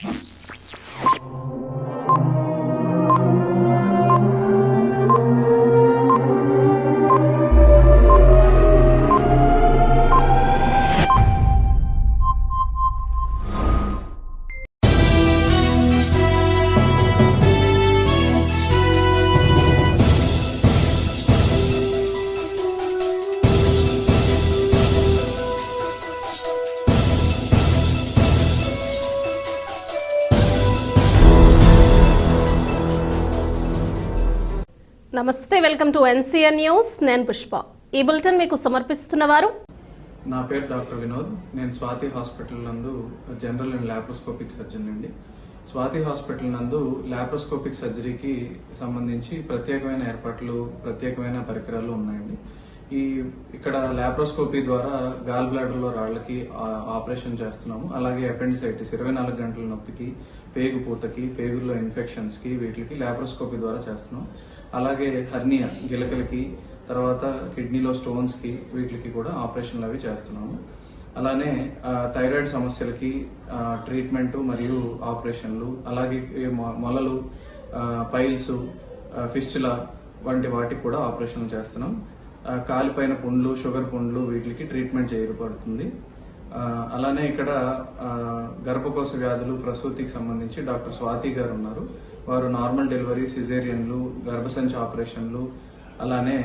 Jesus. నమస్తే welcome to NCN news. నేను పుష్ప. ఈ బులెటిన్ మీకు సమర్పిస్తున్న వారు? నా పేరు డాక్టర్ వినోద్. నేను స్వాతి హాస్పిటల్ నందు జనరల్ అండ్ లాప్రోస్కోపిక్ సర్జన్ అండి. స్వాతి హాస్పిటల్ నందు లాప్రోస్కోపిక్ సర్జరీకి సంబంధించి ప్రత్యేకమైన ఏర్పాట్లు ప్రత్యేకమైన పరికరాలు ఉన్నాయండి. ఈ ఇక్కడ లాప్రోస్కోపీ ద్వారా గాల్ బ్లాడర్లో రాళ్ళకి ఆపరేషన్ చేస్తున్నాము. అలాగే అపెండిసైటిస్ ఇరవై నాలుగు గంటల నొప్పికి పేగు పూతకి పేగుల్లో ఇన్ఫెక్షన్స్కి వీటికి లాప్రోస్కోపీ ద్వారా చేస్తున్నాం. అలాగే హర్నియా గిలకలకి తర్వాత కిడ్నీలో స్టోన్స్కి వీటికి కూడా ఆపరేషన్లు అవి చేస్తున్నాము. అలానే థైరాయిడ్ సమస్యలకి ట్రీట్మెంట్ మరియు ఆపరేషన్లు అలాగే మొ- మొలలు పైల్స్ ఫిస్చుల వంటి వాటికి కూడా ఆపరేషన్లు చేస్తున్నాం. కాలిపోయిన కాలిపైన పుండ్లు షుగర్ పుండ్లు వీటికి ట్రీట్మెంట్ చేయబడుతుంది. అలానే ఇక్కడ గర్భకోశ వ్యాధులు ప్రసూతికి సంబంధించి డాక్టర్ స్వాతి గారు ఉన్నారు. వారు నార్మల్ డెలివరీ సిజేరియన్లు గర్భసంచ ఆపరేషన్లు అలానే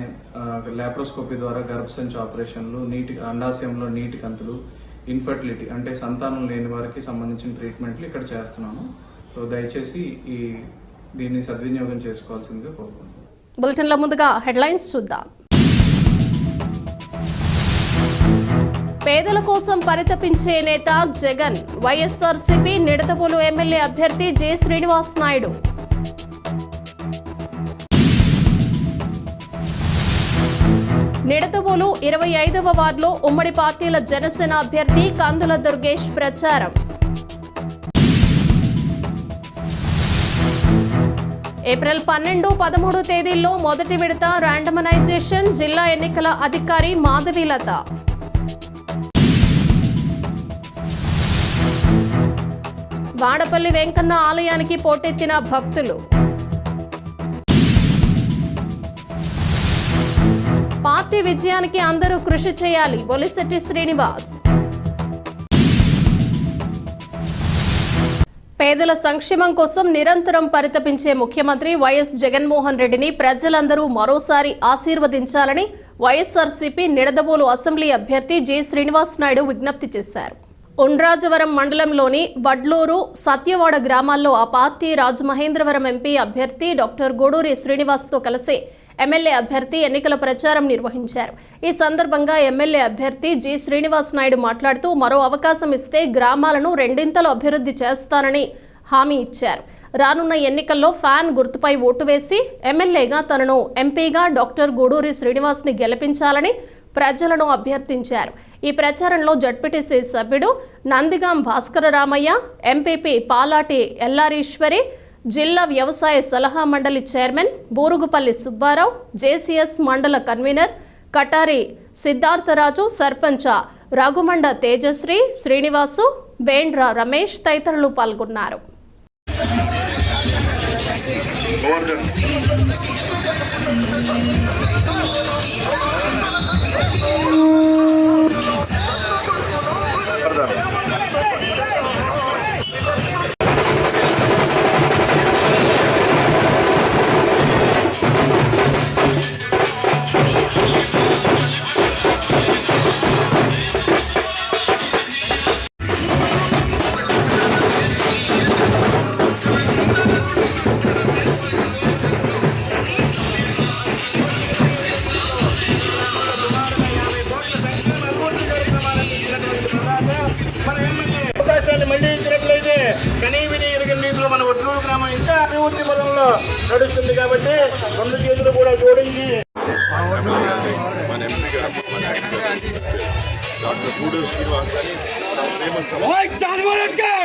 లాప్రోస్కోపీ ద్వారా గర్భసంచ ఆపరేషన్లు నీటి అండాశయంలో నీటి కంతులు ఇన్ఫర్టిలిటీ అంటే సంతానం లేని వారికి సంబంధించిన ట్రీట్మెంట్లు ఇక్కడ చేస్తున్నాము సో దయచేసి ఈ దీన్ని సద్వినియోగం చేసుకోవాల్సిందిగా కోరుకుంటున్నాను. బులెటిన్లో ముందుగా హెడ్లైన్స్ చూద్దాం. పేదల కోసం పరితపించే నేత జగన్ వైఎస్ఆర్సీపీ నిడతబోలు ఎమ్మెల్యే అభ్యర్థి జె శ్రీనివాస్ నాయుడు. నిడదవోలు ఇరవై ఐదవ వార్డులో ఉమ్మడి పార్టీల జనసేన అభ్యర్థి కందుల దుర్గేష్ ప్రచారం. ఏప్రిల్ పన్నెండు పదమూడు తేదీల్లో మొదటి విడత ర్యాండమనైజేషన్ జిల్లా ఎన్నికల అధికారి మాధవీలత వాడపల్లి వెంకన్న ఆలయానికి పోటెత్తిన భక్తులు. పార్టీ విజయానికి అందరూ కృషి చేయాలి. బొలిశెట్టి శ్రీనివాస్. పేదల సంక్షేమం కోసం నిరంతరం పరితపించే ముఖ్యమంత్రి వైఎస్ జగన్మోహన్ రెడ్డిని ప్రజలందరూ మరోసారి ఆశీర్వదించాలని వైఎస్ఆర్సీపీ నిడదవోలు అసెంబ్లీ అభ్యర్థి జె శ్రీనివాస్ నాయుడు విజ్ఞప్తి చేశారు. ఉండ్రాజవరం మండలంలోని వడ్లూరు సత్యవాడ గ్రామాల్లో ఆ పార్టీ రాజమహేంద్రవరం ఎంపీ అభ్యర్థి డాక్టర్ గూడూరి శ్రీనివాస్తో కలిసి ఎమ్మెల్యే అభ్యర్థి ఎన్నికల ప్రచారం నిర్వహించారు. ఈ సందర్భంగా ఎమ్మెల్యే అభ్యర్థి జి శ్రీనివాస్ నాయుడు మాట్లాడుతూ మరో అవకాశం ఇస్తే గ్రామాలను రెండింతలు అభివృద్ధి చేస్తానని హామీ ఇచ్చారు. రానున్న ఎన్నికల్లో ఫ్యాన్ గుర్తుపై ఓటు వేసి ఎమ్మెల్యేగా తనను ఎంపీగా డాక్టర్ గూడూరి శ్రీనివాస్ని గెలిపించాలని ప్రజలను అభ్యర్థించారు. ఈ ప్రచారంలో జడ్పీటీసీ సభ్యుడు నందిగాం భాస్కర రామయ్య ఎంపీపీ పాలాటి ఎల్లారీశ్వరి జిల్లా వ్యవసాయ సలహా మండలి చైర్మన్ బూరుగుపల్లి సుబ్బారావు జేసీఎస్ మండల కన్వీనర్ కటారి సిద్ధార్థరాజు సర్పంచ రఘుమండ తేజశ్రీ శ్రీనివాసు వేండ్ర రమేష్ తదితరులు పాల్గొన్నారు.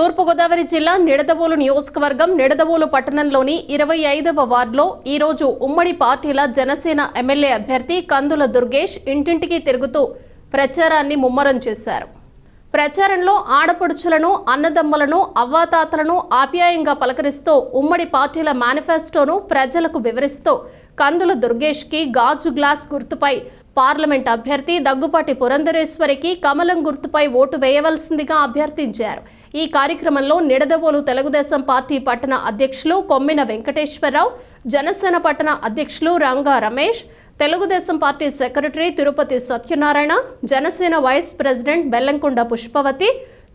తూర్పుగోదావరి జిల్లా నిడదవోలు నియోజకవర్గం నిడదవోలు పట్టణంలోని ఇరవై ఐదవ వార్డులో ఈరోజు ఉమ్మడి పార్టీల జనసేన ఎమ్మెల్యే అభ్యర్థి కందుల దుర్గేష్ ఇంటింటికి తిరుగుతూ ప్రచారాన్ని ముమ్మరం చేశారు. ప్రచారంలో ఆడపడుచులను అన్నదమ్ములను అవ్వాతాతలను ఆప్యాయంగా పలకరిస్తూ ఉమ్మడి పార్టీల మేనిఫెస్టోను ప్రజలకు వివరిస్తూ కందుల దుర్గేష్కి గాజు గ్లాస్ గుర్తుపై పార్లమెంట్ అభ్యర్థి దగ్గుపాటి పురంధరేశ్వరికి కమలం గుర్తుపై ఓటు వేయవలసిందిగా అభ్యర్థించారు. ఈ కార్యక్రమంలో నిడదవోలు తెలుగుదేశం పార్టీ పట్టణ అధ్యక్షులు కొమ్మిన వెంకటేశ్వరరావు జనసేన పట్టణ అధ్యక్షులు Ranga Ramesh Telugudesam party secretary Tirupati Satyanarayana Janasena vice president Bellamkonda Pushpavathi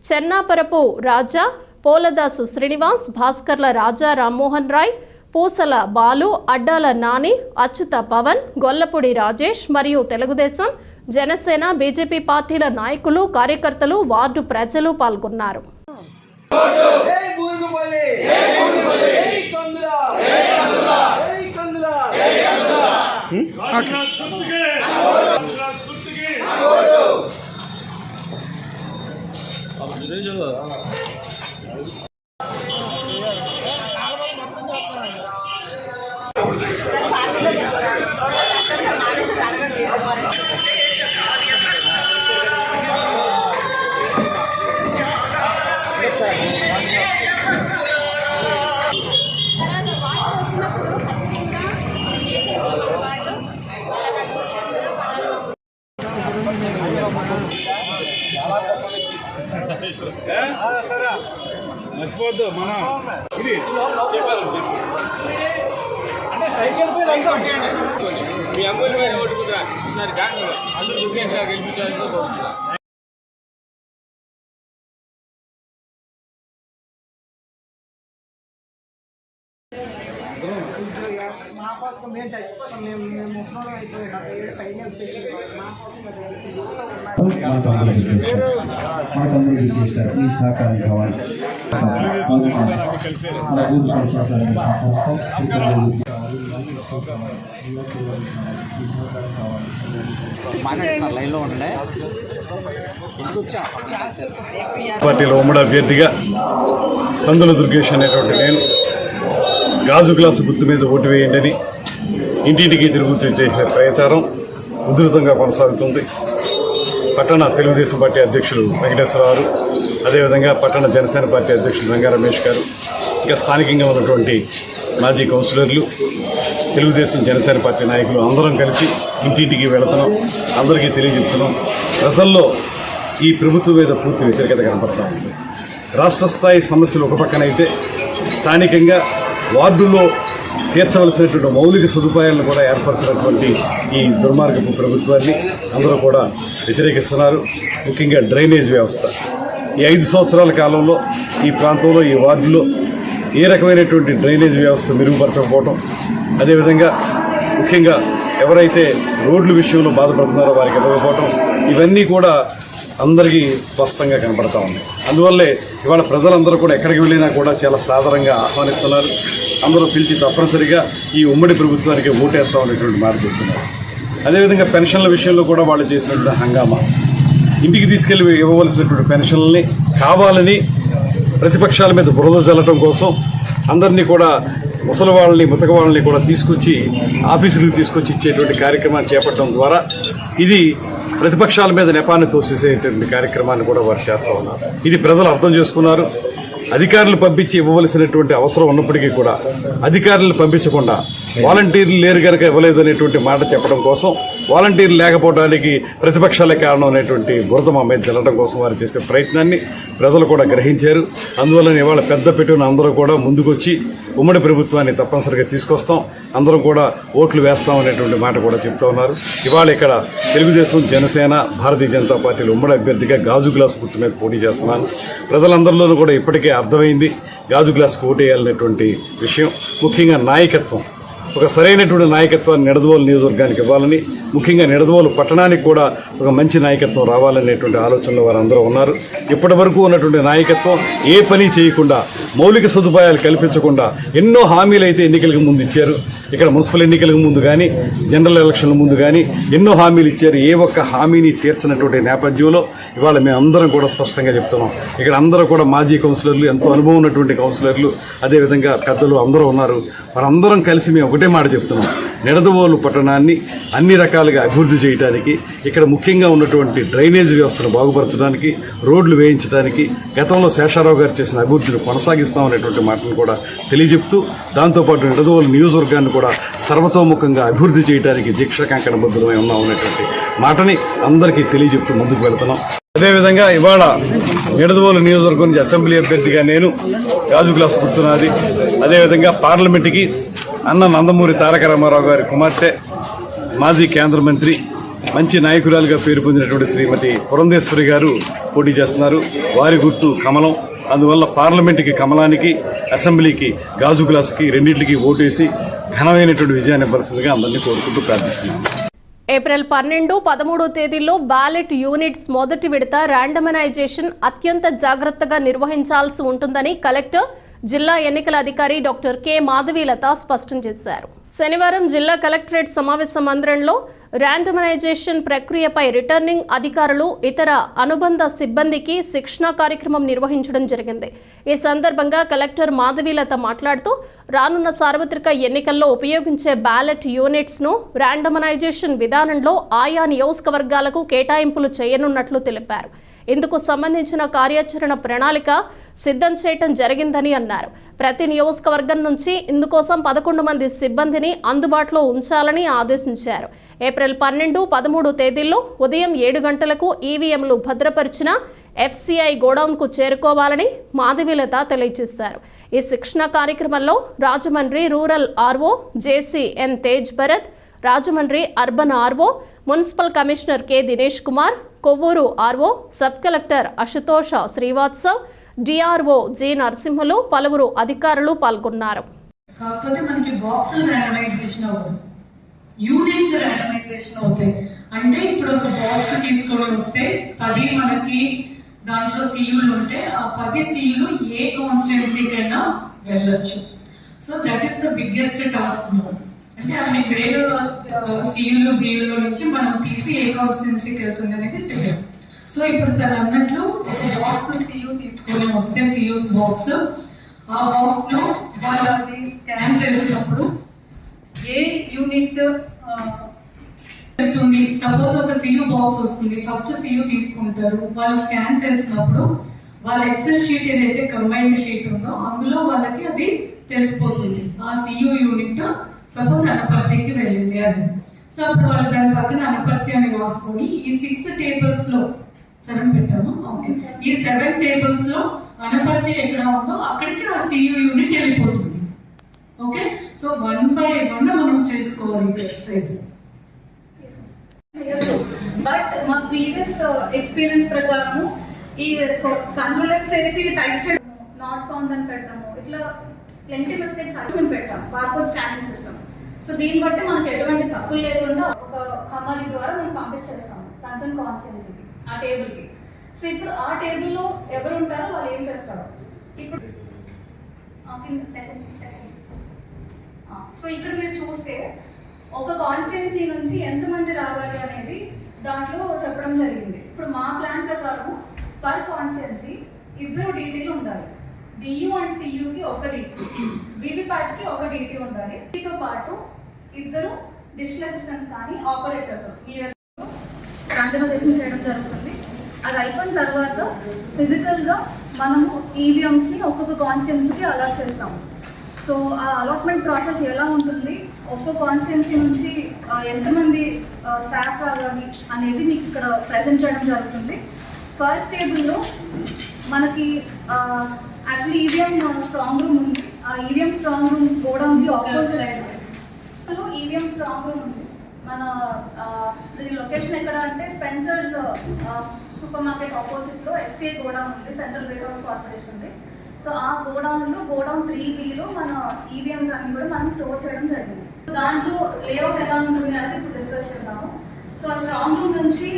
Chennaparapu Raja Poladasu Srinivas Bhaskarla Raja Rammohan Rai Pusala Balu Addala Nani Achyuta Pawan Gollapudi Rajesh మరియు తెలుగుదేశం జనసేన బీజేపీ పార్టీల నాయకులు కార్యకర్తలు వార్డు ప్రజలు పాల్గొన్నారు. జై మర్చిపోవద్దు మన ఇది అంటే వెళ్తాం మీ అందరూ ఓటుకుంటారా ఈసారి కాంగ్రెస్ అందరూ దుర్గేష్ గారు గెలిపించాలని మా కోసం మేము మీ సహకారం కావాలి మన ఊరు ప్రశాసనానికి పార్టీలో ఉమ్మడి అభ్యర్థిగా కందుల దుర్గేష్ అనేటువంటి నేను గాజు గ్లాసు గుర్తు మీద ఓటు వేయండి ఇంటింటికి తిరుగుతూ చేసే ప్రచారం ఉధృతంగా కొనసాగుతుంది. పట్టణ తెలుగుదేశం పార్టీ అధ్యక్షులు వెంకటేశ్వరరావు అదేవిధంగా పట్టణ జనసేన పార్టీ అధ్యక్షులు రంగా రమేష్ గారు ఇంకా స్థానికంగా ఉన్నటువంటి మాజీ కౌన్సిలర్లు తెలుగుదేశం జనసేన పార్టీ నాయకులు అందరం కలిసి ఇంటింటికి వెళుతున్నాం. అందరికీ తెలియజెప్తున్నాం. ప్రజల్లో ఈ ప్రభుత్వం మీద పూర్తి వ్యతిరేకత కనపడతా ఉంది. రాష్ట్ర స్థాయి సమస్యలు ఒక పక్కనైతే స్థానికంగా వార్డులో తీర్చవలసినటువంటి మౌలిక సదుపాయాలను కూడా ఏర్పరచినటువంటి ఈ దుర్మార్గపు ప్రభుత్వాన్ని అందరూ కూడా వ్యతిరేకిస్తున్నారు. ముఖ్యంగా డ్రైనేజ్ వ్యవస్థ. ఈ ఐదు సంవత్సరాల కాలంలో ఈ ప్రాంతంలో ఈ వార్డులో ఏ రకమైనటువంటి డ్రైనేజ్ వ్యవస్థ మెరుగుపరచకపోవటం అదేవిధంగా ముఖ్యంగా ఎవరైతే రోడ్ల విషయంలో బాధపడుతున్నారో వారికి ఇవ్వకపోవటం ఇవన్నీ కూడా అందరికీ స్పష్టంగా కనపడతా ఉంది. అందువల్లే ఇవాళ ప్రజలందరూ కూడా ఎక్కడికి వెళ్ళినా కూడా చాలా సాధారణంగా ఆహ్వానిస్తున్నారు. అందరూ పిలిచి తప్పనిసరిగా ఈ ఉమ్మడి ప్రభుత్వానికి ఓటేస్తాం అనేటువంటి మాట చెప్తున్నారు. అదేవిధంగా పెన్షన్ల విషయంలో కూడా వాళ్ళు చేసినటువంటి హంగామా. ఇంటికి తీసుకెళ్ళి ఇవ్వవలసినటువంటి పెన్షన్లని కావాలని ప్రతిపక్షాల మీద బురద జల్లటం కోసం అందరినీ కూడా ముసలి వాళ్ళని ముతక వాళ్ళని కూడా తీసుకొచ్చి ఆఫీసులకు తీసుకొచ్చి ఇచ్చేటువంటి కార్యక్రమాన్ని చేపట్టడం ద్వారా ఇది ప్రతిపక్షాల మీద నెపాన్ని తోసేసేటువంటి కార్యక్రమాన్ని కూడా వారు చేస్తూ ఉన్నారు. ఇది ప్రజలు అర్థం చేసుకున్నారు. అధికారులు పంపించి ఇవ్వవలసినటువంటి అవసరం ఉన్నప్పటికీ కూడా అధికారులను పంపించకుండా వాలంటీర్లు లేరు కనుక ఇవ్వలేదు అనేటువంటి మాట చెప్పడం కోసం వాలంటీర్లు లేకపోవడానికి ప్రతిపక్షాలే కారణం అనేటువంటి బురద మా మీద చల్లడం కోసం వారు చేసే ప్రయత్నాన్ని ప్రజలు కూడా గ్రహించారు. అందువలన ఇవాళ పెద్ద పెట్టున అందరూ కూడా ముందుకొచ్చి ఉమ్మడి ప్రభుత్వాన్ని తప్పనిసరిగా తీసుకొస్తాం. అందరం కూడా ఓట్లు వేస్తాం అనేటువంటి మాట కూడా చెప్తా ఉన్నారు. ఇవాళ ఇక్కడ తెలుగుదేశం జనసేన భారతీయ జనతా పార్టీలు ఉమ్మడి అభ్యర్థిగా గాజు గ్లాసు గుర్తు మీద పోటీ చేస్తున్నాను ప్రజలందరిలోనూ కూడా ఇప్పటికే అర్థమైంది గాజు గ్లాస్ ఓటేయాలనేటువంటి విషయం. ముఖ్యంగా నాయకత్వం. ఒక సరైనటువంటి నాయకత్వాన్ని నిడదవోలు నియోజకవర్గానికి ఇవ్వాలని ముఖ్యంగా నిడదవోలు పట్టణానికి కూడా ఒక మంచి నాయకత్వం రావాలనేటువంటి ఆలోచనలో వారందరూ ఉన్నారు. ఇప్పటి వరకు ఉన్నటువంటి నాయకత్వం ఏ పని చేయకుండా మౌలిక సదుపాయాలు కల్పించకుండా ఎన్నో హామీలు అయితే ఎన్నికలకు ముందు ఇచ్చారు. ఇక్కడ మున్సిపల్ ఎన్నికలకు ముందు కానీ జనరల్ ఎలక్షన్ల ముందు కానీ ఎన్నో హామీలు ఇచ్చారు. ఏ ఒక్క హామీని తీర్చినటువంటి నేపథ్యంలో ఇవాళ మేము అందరం కూడా స్పష్టంగా చెప్తున్నాం. ఇక్కడ అందరూ కూడా మాజీ కౌన్సిలర్లు ఎంతో అనుభవం ఉన్నటువంటి కౌన్సిలర్లు అదేవిధంగా పెద్దలు అందరూ ఉన్నారు. వారందరం కలిసి మేము ఒకటే మాట చెప్తున్నాం. నిడదవోలు పట్టణాన్ని అన్ని రకాలుగా అభివృద్ధి చేయడానికి ఇక్కడ ముఖ్యంగా ఉన్నటువంటి డ్రైనేజ్ వ్యవస్థను బాగుపరచడానికి రోడ్లు వేయించడానికి గతంలో శేషారావు గారు చేసిన అభివృద్ధిని కొనసాగిస్తామనేటువంటి మాటను కూడా తెలియజెప్తూ దాంతోపాటు నిడదవోలు నియోజకవర్గాన్ని కూడా సర్వతోముఖంగా అభివృద్ధి చేయడానికి దీక్ష కంకణ ఉన్నాం అనేటువంటి మాటని అందరికీ తెలియజెప్తూ ముందుకు వెళుతున్నాం. అదేవిధంగా ఇవాళ నిడదవోలు నియోజకవర్గం నుంచి అసెంబ్లీ అభ్యర్థిగా నేను గాజు గ్లాస్ గుర్తున్నది. అదేవిధంగా పార్లమెంటుకి అన్న నందమూరి తారక రామారావు గారి కుమార్తె మాజీ కేంద్ర మంత్రి మంచి నాయకురాలుగా పేరు పొందినటువంటి శ్రీమతి పురంధేశ్వరి గారు పోటీ చేస్తున్నారు. వారి గుర్తు కమలం. అందువల్ల పార్లమెంటుకి కమలానికి అసెంబ్లీకి గాజు గ్లాసుకి రెండింటికి ఓటేసి ఘనమైనటువంటి విజయాన్ని ఇవ్వాల్సిందిగా అందరినీ కోరుకుంటూ ప్రార్థిస్తున్నాను. ఏప్రిల్ పన్నెండు పదమూడో తేదీల్లో బ్యాలెట్ యూనిట్స్ మొదటి విడత ర్యాండమనైజేషన్ అత్యంత జాగ్రత్తగా నిర్వహించాల్సి ఉంటుందని కలెక్టర్ జిల్లా ఎన్నికల అధికారి డాక్టర్ కె మాధవీలత స్పష్టం చేశారు. శనివారం జిల్లా కలెక్టరేట్ సమావేశ మందిరంలో ర్యాండమైజేషన్ ప్రక్రియపై రిటర్నింగ్ అధికారులు ఇతర అనుబంధ సిబ్బందికి శిక్షణా కార్యక్రమం నిర్వహించడం జరిగింది. ఈ సందర్భంగా కలెక్టర్ మాధవీలత మాట్లాడుతూ రానున్న సార్వత్రిక ఎన్నికల్లో ఉపయోగించే బ్యాలెట్ యూనిట్స్ను ర్యాండమనైజేషన్ విధానంలో ఆయా నియోజకవర్గాలకు కేటాయింపులు చేయనున్నట్లు తెలిపారు. ఇందుకు సంబంధించిన కార్యాచరణ ప్రణాళిక సిద్ధం చేయటం జరిగిందని అన్నారు. ప్రతి నియోజకవర్గం నుంచి ఇందుకోసం పదకొండు మంది సిబ్బందిని అందుబాటులో ఉంచాలని ఆదేశించారు. ఏప్రిల్ పన్నెండు పదమూడు తేదీల్లో ఉదయం ఏడు గంటలకు ఈవీఎంలు భద్రపరిచిన ఎఫ్సిఐ గోడౌన్కు చేరుకోవాలని మాధవీలత తెలియజేశారు. ఈ శిక్షణ కార్యక్రమంలో Rajahmundry rural RO JCN Tej Bharat Rajahmundry urban RO municipal commissioner K. Dinesh Kumar Kovvur RO sub collector Ashutosh Srivastava DRO G Narasimhulu పలువురు అధికారులు పాల్గొన్నారు. కాకపోతే మనకి బాక్సులు ర్యాండమైజేషన్ అవ్వదు యూనిట్స్ ర్యాండమైజేషన్ అవుతాయి. అంటే ఇప్పుడు ఒక బాక్స్ తీసుకొని వస్తే పది మనకి దాంట్లో సీయులు ఉంటే ఆ పది సీయులు ఏ కాన్స్టిట్యున్సీకైనా వెళ్ళొచ్చు. So that is the biggest task అంటే అన్ని వేల సీయులు బియుల నుంచి మనం తీసి ఏ కాన్స్టిట్యున్సీకి వెళ్తుంది అనేది తెలియదు. సో ఇప్పుడు తను అన్నట్లు ఒక బాక్స్ సీయూ తీసుకొని వస్తే సీయూస్ బాక్స్ ఆ బాక్స్లో వాళ్ళని స్కాన్ చేసినప్పుడు ఏ యూనిట్ వెళ్తుంది? సపోజ్ ఒక సీయూ బాక్స్ వస్తుంది. ఫస్ట్ సీయూ తీసుకుంటారు. వాళ్ళు స్కాన్ చేసినప్పుడు వాళ్ళ ఎక్సెల్ షీట్ ఏదైతే కంబైన్డ్ షీట్ ఉందో అందులో వాళ్ళకి అది తెలిసిపోతుంది. ఆ సీయూ యూనిట్ సపోజ్ అనపర్తికి వెళ్ళింది అని. సో అప్పుడు వాళ్ళు దాని పక్కన అనపర్తి అని రాసుకొని ఈ సిక్స్ టేబుల్స్లో సెవెన్ పెట్టాము. ఓకే ఈ సెవెన్ టేబుల్స్లో అనపర్తి ఎక్కడ ఉందో అక్కడికి ఆ సియు యూనిట్ వెళ్ళిపోతుంది. Okay so one by one మనం చేసుకోవాలి ఈ ఎక్సర్సైజ్ బట్ మా ప్రీవియస్ ఎక్స్పీరియన్స్ uh, ప్రకారము ఈ కంట్రోల్ చేసి టైప్ చేయడం నాట్ ఫౌండ్ అని పెట్టాము ఇట్లా ప్లెంటీ మిస్టేక్స్ అవి మేము పెట్టాం బార్కోడ్ స్కానింగ్ సిస్టమ్ సో దీన్ని బట్టి మనకి ఎటువంటి తప్పులు లేకుండా ఒక హమాలి ద్వారా మేము పంపించేస్తాము కన్సర్న్ కాన్స్టిట్యున్సీకి ఆ టేబుల్కి సో ఇప్పుడు ఆ టేబుల్లో ఎవరు ఉంటారో వాళ్ళు ఏం చేస్తారు? ఇప్పుడు సెకండ్ సెకండ్ సో ఇక్కడ మీరు చూస్తే ఒక కాన్స్టిట్యున్సీ నుంచి ఎంతమంది రావాలి అనేది దాంట్లో చెప్పడం జరిగింది. ఇప్పుడు మా ప్లాన్ ప్రకారం పర్ కాన్స్టిట్యున్సీ ఇద్దరు డీటీలు ఉండాలి. డియూ అండ్ సియూకి ఒక డీటీ వివిప్యాట్కి ఒక డీటీ ఉండాలి. వీటితో పాటు ఇద్దరు డిజిటల్ అసిస్టెంట్స్ కానీ ఆపరేటర్స్ ఈ ర్యాండమైజేషన్ చేయడం జరుగుతుంది. అది అయిపోయిన తర్వాత ఫిజికల్గా మనము ఈవీఎంస్ని ఒక్కొక్క కాన్స్టిట్యున్సీకి అలాట్ చేస్తాము సో ఆ అలాట్మెంట్ ప్రాసెస్ ఎలా ఉంటుంది? ఒక్కో కాన్స్టిట్యున్సీ నుంచి ఎంతమంది స్టాఫ్ రావాలి అనేది మీకు ఇక్కడ ప్రజెంట్ చేయడం జరుగుతుంది. ఫస్ట్ టేబుల్లో మనకి యాక్చువల్లీ ఈవీఎం స్ట్రాంగ్ రూమ్ ఉంది. ఆ ఈవీఎం స్ట్రాంగ్ రూమ్ గోడౌన్కి ఆపోజిట్ ఈవీఎం స్ట్రాంగ్ రూమ్ ఉంది. మన దీని లొకేషన్ ఎక్కడ అంటే స్పెన్సర్స్ సూపర్ మార్కెట్ ఆపోజిట్లో ఎఫ్సిఐ గోడౌన్ ఉంది సెంట్రల్ వేర్ హౌస్ కార్పొరేషన్ ఉంది. సో ఆ గోడౌన్లో గోడౌన్ త్రీ లో మన ఈవీఎంస్ అన్ని కూడా మనం స్టోర్ చేయడం జరిగింది. దాంట్లో లేఅవుట్ ఎలా ఉంటుంది అనేది ఇప్పుడు డిస్కస్ చేద్దాము. సో ఆ స్ట్రాంగ్ రూమ్ నుంచి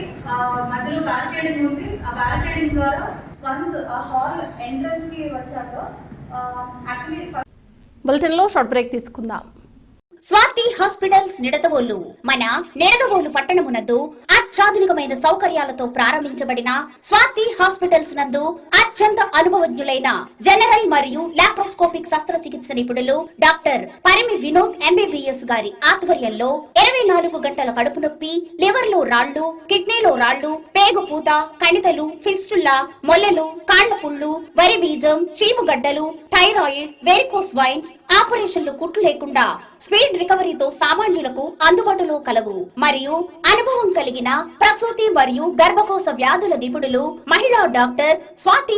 మధ్యలో బ్యారికేడింగ్ ఉంది. ఆ బ్యారికేడింగ్ ద్వారా వన్స్ ఆ హాల్ ఎంట్రన్స్కి వచ్చాక యాక్చువల్లీ బులెటిన్లో షార్ట్ బ్రేక్ తీసుకుందాం. స్వాతి హాస్పిటల్స్ నిడదవోలు. మన నిడదవోలు పట్టణమునందు అత్యాధునికమైన సౌకర్యాలతో ప్రారంభించబడిన స్వాతి హాస్పిటల్స్ నందు అత్యంత అనుభవజ్ఞులైన జనరల్ మరియు లాప్రోస్కోపిక్ శస్త్రచికిత్స నిపుణులు డాక్టర్ పరిమి వినోద్ ఎంబీబీఎస్ గారి ఆధ్వర్యంలో ఇరవై నాలుగు గంటల కడుపు నొప్పి లివర్లో రాళ్ళు కిడ్నీలో రాళ్ళు పేగు పూత కణితలు ఫిస్టుల్లా మొల్లలు కాళ్ళ పుళ్ళు వరి బీజం చీముగడ్డలు థైరాయిడ్ వెరికోస్ వైన్స్ ఆపరేషన్లు కుట్లు లేకుండా స్పీడ్ రికవరీతో సామాన్యులకు అందుబాటులో కలవు. మరియు అనుభవం కలిగిన ప్రసూతి మరియు గర్భకోశ వ్యాధుల నిపుణులు మహిళా doctor Swathi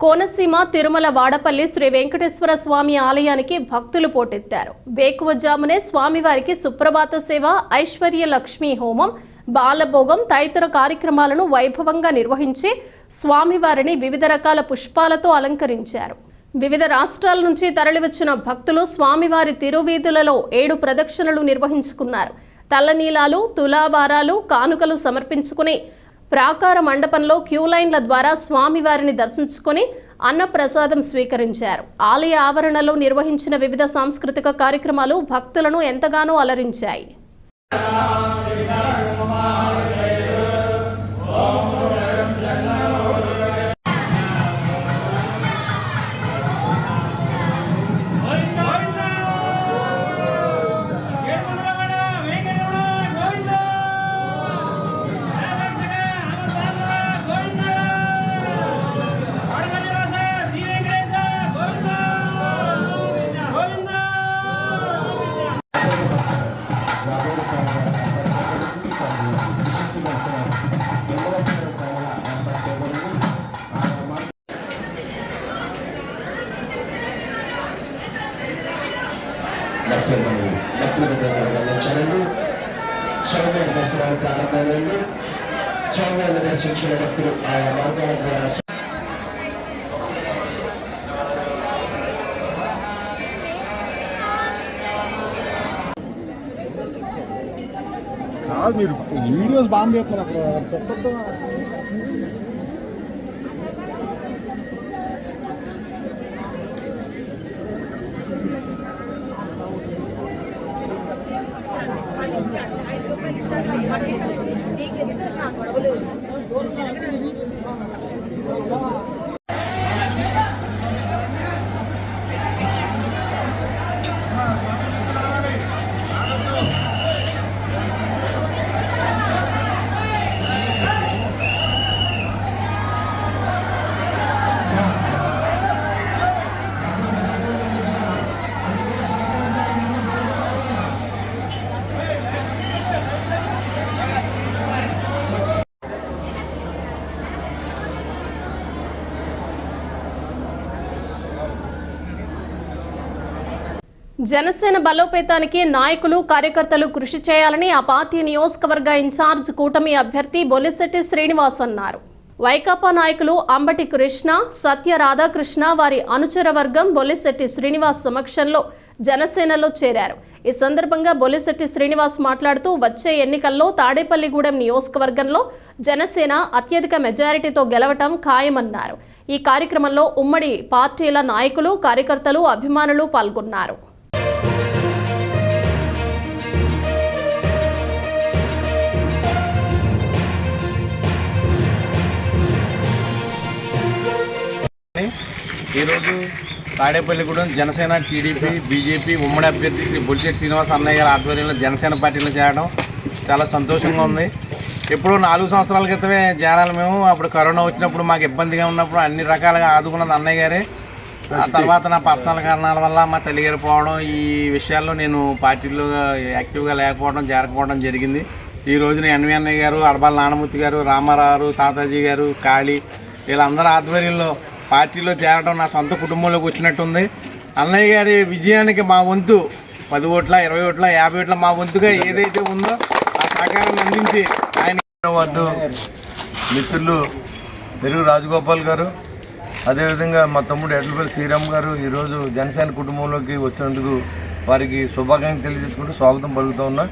Konaseema Tirumala Vadapalli Sri Venkateswara Swamy ఆలయానికి భక్తులు పోటెత్తారు. వేకువజామునే స్వామివారికి సుప్రభాత సేవ ఐశ్వర్య లక్ష్మీ హోమం బాలభోగం తదితర కార్యక్రమాలను వైభవంగా నిర్వహించి స్వామివారిని వివిధ రకాల పుష్పాలతో అలంకరించారు. వివిధ రాష్ట్రాల నుంచి తరలివచ్చిన భక్తులు స్వామివారి తిరువీధులలో ఏడు ప్రదక్షిణలు నిర్వహించుకున్నారు. తల్లనీలాలు తులాభారాలు కానుకలు సమర్పించుకుని ప్రాకార మండపంలో క్యూ లైన్ల ద్వారా స్వామివారిని దర్శించుకొని అన్నప్రసాదం స్వీకరించారు. ఆలయ ఆవరణలో నిర్వహించిన వివిధ సాంస్కృతిక కార్యక్రమాలు భక్తులను ఎంతగానో అలరించాయి. స్వామివారిని దర్శించిన భక్తులు ఆయా మార్గాల ద్వారా మీరు వీడియోస్ బాగా చేస్తున్నారు జనసేన బలోపేతానికి నాయకులు కార్యకర్తలు కృషి చేయాలని ఆ పార్టీ నియోజకవర్గ ఇన్ఛార్జ్ కూటమి అభ్యర్థి బొలిశెట్టి శ్రీనివాస్ అన్నారు. వైకాపా నాయకులు అంబటి కృష్ణ సత్య రాధాకృష్ణ వారి అనుచర వర్గం బొలిశెట్టి శ్రీనివాస్ సమక్షంలో జనసేనలో చేరారు. ఈ సందర్భంగా బొలిశెట్టి శ్రీనివాస్ మాట్లాడుతూ వచ్చే ఎన్నికల్లో తాడేపల్లిగూడెం నియోజకవర్గంలో జనసేన అత్యధిక మెజారిటీతో గెలవటం ఖాయమన్నారు. ఈ కార్యక్రమంలో ఉమ్మడి పార్టీల నాయకులు కార్యకర్తలు అభిమానులు పాల్గొన్నారు. ఈరోజు తాడేపల్లిగూడెం జనసేన టీడీపీ బీజేపీ ఉమ్మడి అభ్యర్థి శ్రీ బొలిశెట్టి శ్రీనివాస్ అన్నయ్య గారి ఆధ్వర్యంలో జనసేన పార్టీలో చేరడం చాలా సంతోషంగా ఉంది. ఎప్పుడో నాలుగు సంవత్సరాల క్రితమే చేరాలి మేము. అప్పుడు కరోనా వచ్చినప్పుడు మాకు ఇబ్బందిగా ఉన్నప్పుడు అన్ని రకాలుగా ఆదుకున్నది అన్నయ్య గారే. ఆ తర్వాత నా పర్సనల్ కారణాల వల్ల మా తల్లిగారు పోవడం ఈ విషయాల్లో నేను పార్టీలో యాక్టివ్గా లేకపోవడం చేరకపోవడం జరిగింది. ఈ రోజున ఎన్వి అన్నయ్య గారు అడబాల నానమూర్తి గారు రామారావు తాతాజీ గారు కాళీ వీళ్ళందరూ ఆధ్వర్యంలో పార్టీలో చేరడం నా సొంత కుటుంబంలోకి వచ్చినట్టుంది. అన్నయ్య గారి విజయానికి మా వంతు పది ఓట్ల ఇరవై ఓట్ల యాభై ఓట్ల మా వంతుగా ఏదైతే ఉందో ఆ సహకారాన్ని అందించి ఆయన వద్దు. మిత్రులు తెలుగు రాజగోపాల్ గారు అదేవిధంగా మా తమ్ముడు ఎడ్లపల్లి శ్రీరామ్ గారు ఈరోజు జనసేన కుటుంబంలోకి వచ్చినందుకు వారికి శుభాకాంక్షలు తెలియజేసుకుంటూ స్వాగతం పలుకుతూ ఉన్నా.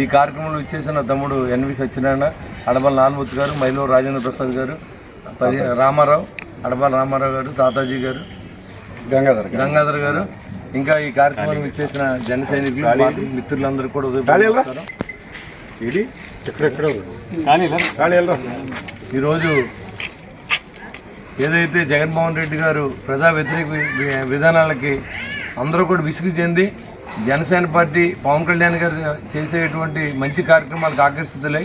ఈ కార్యక్రమంలో ఇచ్చేసిన తమ్ముడు ఎన్వి సత్యనారాయణ అడబల్ నాన్మూర్తి గారు మైలో రాజేంద్ర ప్రసాద్ గారు పది రామారావు అడబాల రామారావు గారు తాతాజీ గారు గంగాధర్ గంగాధర్ గారు. ఇంకా ఈ కార్యక్రమానికి ఇచ్చేసిన జన సైనికులు మిత్రులందరూ కూడా. ఇది ఈరోజు ఏదైతే జగన్మోహన్ రెడ్డి గారు ప్రజా వ్యతిరేక విధానాలకి అందరూ కూడా విసుగు చెంది జనసేన పార్టీ పవన్ కళ్యాణ్ గారు చేసేటువంటి మంచి కార్యక్రమాలకు ఆకర్షితులై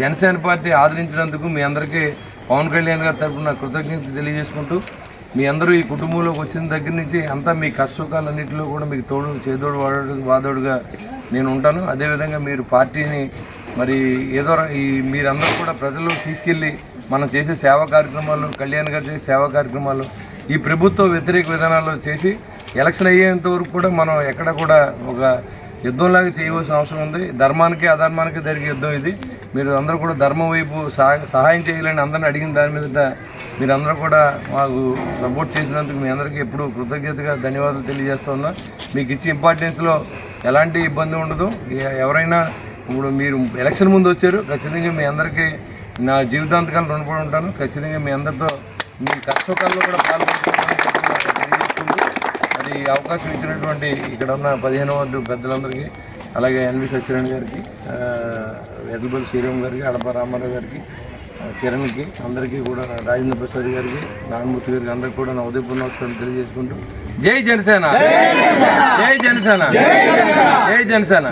జనసేన పార్టీ ఆదరించినందుకు మీ అందరికీ పవన్ కళ్యాణ్ గారి తరఫున కృతజ్ఞత తెలియజేసుకుంటూ మీ అందరూ ఈ కుటుంబంలోకి వచ్చిన దగ్గర నుంచి అంతా మీ కష్టసుఖాలన్నింటిలో కూడా మీకు తోడు చేదోడు వాదోడు వాదోడుగా నేను ఉంటాను. అదేవిధంగా మీరు పార్టీని మరి ఏదో ఈ మీరందరూ కూడా ప్రజలు తీసుకెళ్ళి మనం చేసే సేవా కార్యక్రమాలు కళ్యాణ్ గారు చేసే సేవా కార్యక్రమాలు ఈ ప్రభుత్వ వ్యతిరేక విధానాలు చేసి ఎలక్షన్ అయ్యేంత వరకు కూడా మనం ఎక్కడ కూడా ఒక యుద్ధంలాగా చేయవలసిన అవసరం ఉంది. ధర్మానికి అధర్మానికి జరిగే యుద్ధం ఇది. మీరు అందరూ కూడా ధర్మం వైపు సహాయం చేయాలని అందరిని అడిగిన దాని మీద మీరందరూ కూడా మాకు సపోర్ట్ చేసినందుకు మీ అందరికీ ఎప్పుడు కృతజ్ఞతగా ధన్యవాదాలు తెలియజేస్తున్నా మీకు ఇచ్చే ఇంపార్టెన్స్లో ఎలాంటి ఇబ్బంది ఉండదు. ఎవరైనా ఇప్పుడు మీరు ఎలక్షన్ ముందు వచ్చారు. ఖచ్చితంగా మీ అందరికీ నా జీవితాంతకాలం రుణపడి ఉంటాను. ఖచ్చితంగా మీ అందరితో మీ కష్టకాలంలో కూడా పాల్గొంటున్నాను ఈ అవకాశం ఇచ్చినటువంటి ఇక్కడ ఉన్న పదిహేను వార్డు పెద్దలందరికీ అలాగే ఎన్వి సత్యనారాయణ గారికి ఆ, ఎడ్లబల్లి శ్రీరామ్ గారికి అడప రామారావు గారికి కిరణ్కి అందరికీ కూడా రాజేంద్ర ప్రసాద్ గారికి నాగమూర్తి గారికి అందరికీ కూడా నా ఉదయపూర్ నమస్కారం తెలియజేసుకుంటూ జై జనసేన! జై జనసేన! జై జనసేన!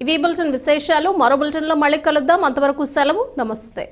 ఇవి బులెటిన్ విశేషాలు మరో బులెటిన్లో మళ్ళీ కలుద్దాం. అంతవరకు సెలవు నమస్తే.